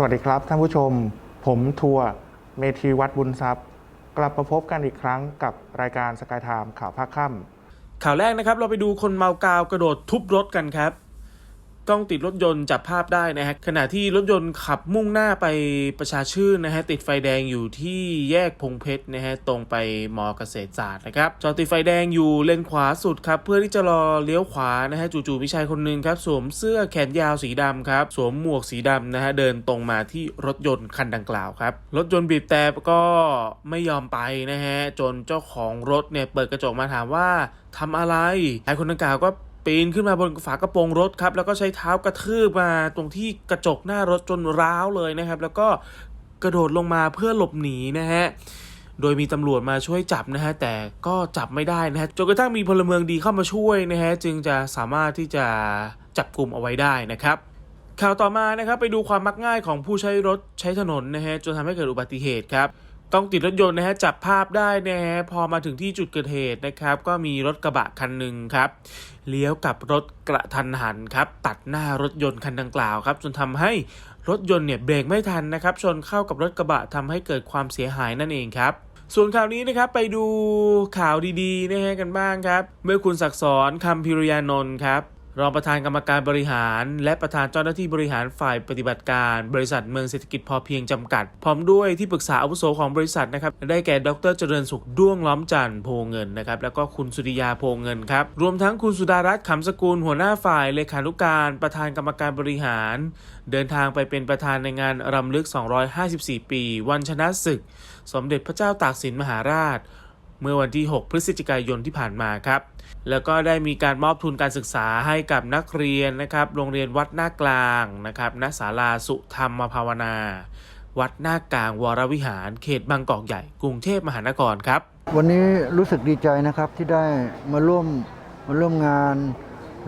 สวัสดีครับท่านผู้ชม ผมทัวร์เมธีวัดบุญทรัพย์ กลับมาพบกันอีกครั้งกับรายการสกายไทม์ข่าวภาคค่ำข่าวแรกนะครับ เราไปดูคนเมากาวกระโดดทุบรถกันครับ กล้องติดรถยนต์จับภาพได้นะฮะขณะที่รถยนต์ขับมุ่งหน้าไปประชาชื่นนะฮะติดไฟแดงอยู่ที่แยกพงเพชรนะฮะตรงไปมอเกษตรศาสตร์นะครับจอดติดไฟแดงอยู่เลนขวาสุดครับเพื่อที่จะรอเลี้ยวขวานะฮะจู่ๆมีชายคนหนึ่งครับสวมเสื้อแขนยาวสีดำครับสวมหมวกสีดำนะฮะเดินตรงมาที่รถยนต์คันดังกล่าวครับรถยนต์บีบแต่ก็ไม่ยอมไปนะฮะจนเจ้าของรถเนี่ยเปิดกระจกมาถามว่าทำอะไรชายคนดังกล่าวก็ ปีนขึ้นมาบนฝากระโปรงรถครับ แล้วก็ใช้เท้ากระทืบมาตรงที่กระจกหน้ารถจนร้าวเลยนะครับ แล้วก็กระโดดลงมาเพื่อหลบหนีนะฮะโดยมีตำรวจมาช่วยจับนะฮะแต่ก็จับไม่ได้นะฮะจนกระทั่งมีพลเมืองดีเข้ามาช่วยนะฮะจึงจะสามารถที่จะจับกลุ่มเอาไว้ได้นะครับ ข่าวต่อมานะครับไปดูความมักง่ายของผู้ใช้รถใช้ถนนนะฮะจนทำให้เกิดอุบัติเหตุครับ กล้องติดรถยนต์นะฮะจับภาพได้นะฮะพอมาถึงที่จุดเกิดเหตุนะครับ ก็มีรถกระบะคันหนึ่งครับเลี้ยวกับรถกระทันหันครับ ตัดหน้ารถยนต์คันดังกล่าวครับจนทำให้รถยนต์เนี่ยเบรกไม่ทันนะครับ ชนเข้ากับรถกระบะทำให้เกิดความเสียหายนั่นเองครับส่วนข่าวนี้นะครับไปดูข่าวดีๆนะฮะกันบ้างครับ เมื่อคุณศักดิ์สอนคำพิรยานนท์ครับ รองประธานกรรมการบริหาร และประธานเจ้าหน้าที่บริหารฝ่ายปฏิบัติการ บริษัทเมืองเศรษฐกิจพอเพียงจำกัด พร้อมด้วยที่ปรึกษาอาวุโสของบริษัทนะครับได้แก่ดรเจริญสุขด้วงล้อมจันทร์โพเงินนะครับแล้วก็คุณสุริยาโพเงินครับรวมทั้งคุณสุดารัตน์ขำสกุลหัวหน้าฝ่ายเลขานุการประธานกรรมการบริหาร เดินทางไปเป็นประธานในงานรำลึก 254 ปี วันชนะศึก สมเด็จพระเจ้าตากสินมหาราช เมื่อวันที่ 6 พฤศจิกายนที่ผ่านมาครับ แล้วก็ได้มีการมอบทุนการศึกษาให้กับนักเรียนนะครับ โรงเรียนวัดหน้ากลางนะครับณศาลาสุธรรมภาวนา วัดหน้ากลางวรวิหาร เขตบางกอกใหญ่ กรุงเทพมหานครครับ วันนี้รู้สึกดีใจนะครับที่ได้มาร่วมมาร่วมงาน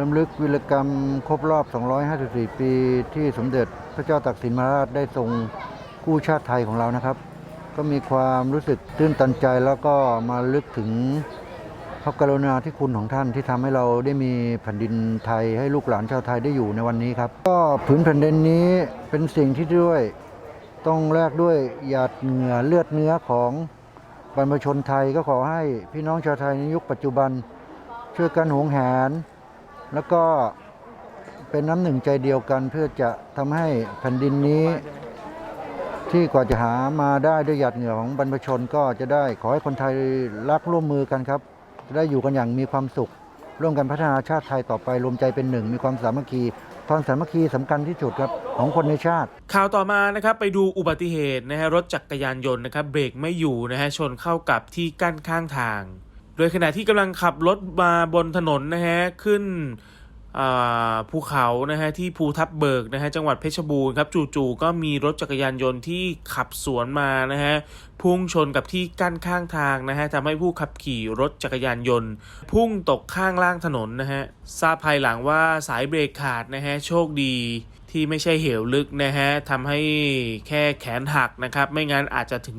รำลึกวีรกรรมครบรอบ 254 ปี ที่สมเด็จพระเจ้าตากสินมหาราชได้ทรงกู้ชาติไทยของเรานะครับ ก็มีความรู้สึกตื้นตันใจแล้วก็มาลึกถึงพระกรุณาธิคุณของท่านที่ทำให้เราได้มีแผ่นดินไทยให้ลูกหลานชาวไทยได้อยู่ในวันนี้ครับ ก็ผืนแผ่นดินนี้เป็นสิ่งที่ด้วยต้องแลกด้วยหยาดเหงื่อเลือดเนื้อของบรรพชนไทยก็ขอให้พี่น้องชาวไทยในยุคปัจจุบัน ช่วยกันหวงแหน แล้วก็เป็นน้ำหนึ่งใจเดียวกันเพื่อจะทำให้แผ่นดินนี้ ที่กว่าจะหามาได้ด้วยหยาดเหงื่อของบรรพชนก็จะได้ขอให้คนไทยรักร่วมมือกันครับจะได้อยู่กันอย่างมีความสุข ร่วมกันพัฒนาชาติไทยต่อไปรวมใจเป็นหนึ่ง มีความสามัคคีความสามัคคีสำคัญที่สุดครับของคนในชาติ ข่าวต่อมานะครับไปดูอุบัติเหตุนะฮะรถจักรยานยนต์นะครับเบรกไม่อยู่นะฮะชนเข้ากับที่กั้นข้างทาง โดยขณะที่กำลังขับรถมาบนถนนนะฮะขึ้น ภูเขานะฮะที่ภูทับเบิกนะฮะจังหวัดเพชรบูรณ์ครับจู่ๆก็มีรถจักรยานยนต์ที่ขับสวนมานะฮะพุ่งชนกับที่กั้นข้างทางนะฮะทำให้ผู้ขับขี่รถจักรยานยนต์ พุ่งตกข้างล่างถนนนะฮะทราบภายหลังว่าสายเบรกขาดนะฮะโชคดีที่ไม่ใช่เหวลึกนะฮะทำให้แค่แขนหักนะครับ ไม่งั้นอาจจะถึง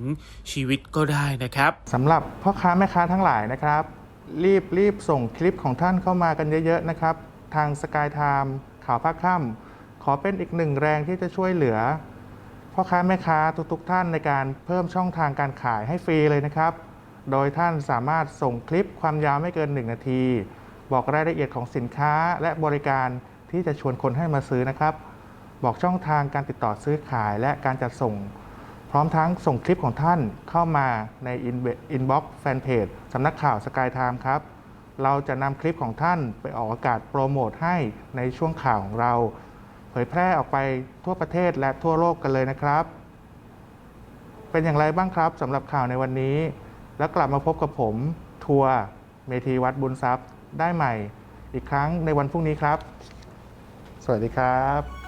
ชีวิตก็ได้นะครับสำหรับพ่อค้าแม่ค้าทั้งหลายนะครับ รีบรีบส่งคลิปของท่านเข้ามากันเยอะๆนะครับ ทางสกายไทม์ข่าวภาคค่ำขอเป็นอีกหนึ่งแรงที่จะช่วยเหลือพ่อค้าแม่ค้าทุกๆท่านในการเพิ่มช่องทางการขายให้ฟรีเลยนะครับ โดยท่านสามารถส่งคลิปความยาวไม่เกิน 1 นาที บอกรายละเอียดของสินค้าและบริการที่จะชวนคนให้มาซื้อนะครับ บอกช่องทางการติดต่อซื้อขายและการจัดส่ง พร้อมทั้งส่งคลิปของท่านเข้ามาในอินบ็อกซ์แฟนเพจสำนักข่าวสกายไทม์ครับ เราจะนำคลิปของท่านไปออกอากาศโปรโมทให้ในช่วงข่าวของเรา เผยแพร่ออกไปทั่วประเทศและทั่วโลกกันเลยนะครับ เป็นอย่างไรบ้างครับสำหรับข่าวในวันนี้ แล้วกลับมาพบกับผม ทัวร์เมธีวัดบุญทรัพย์ได้ใหม่ อีกครั้งในวันพรุ่งนี้ครับ สวัสดีครับ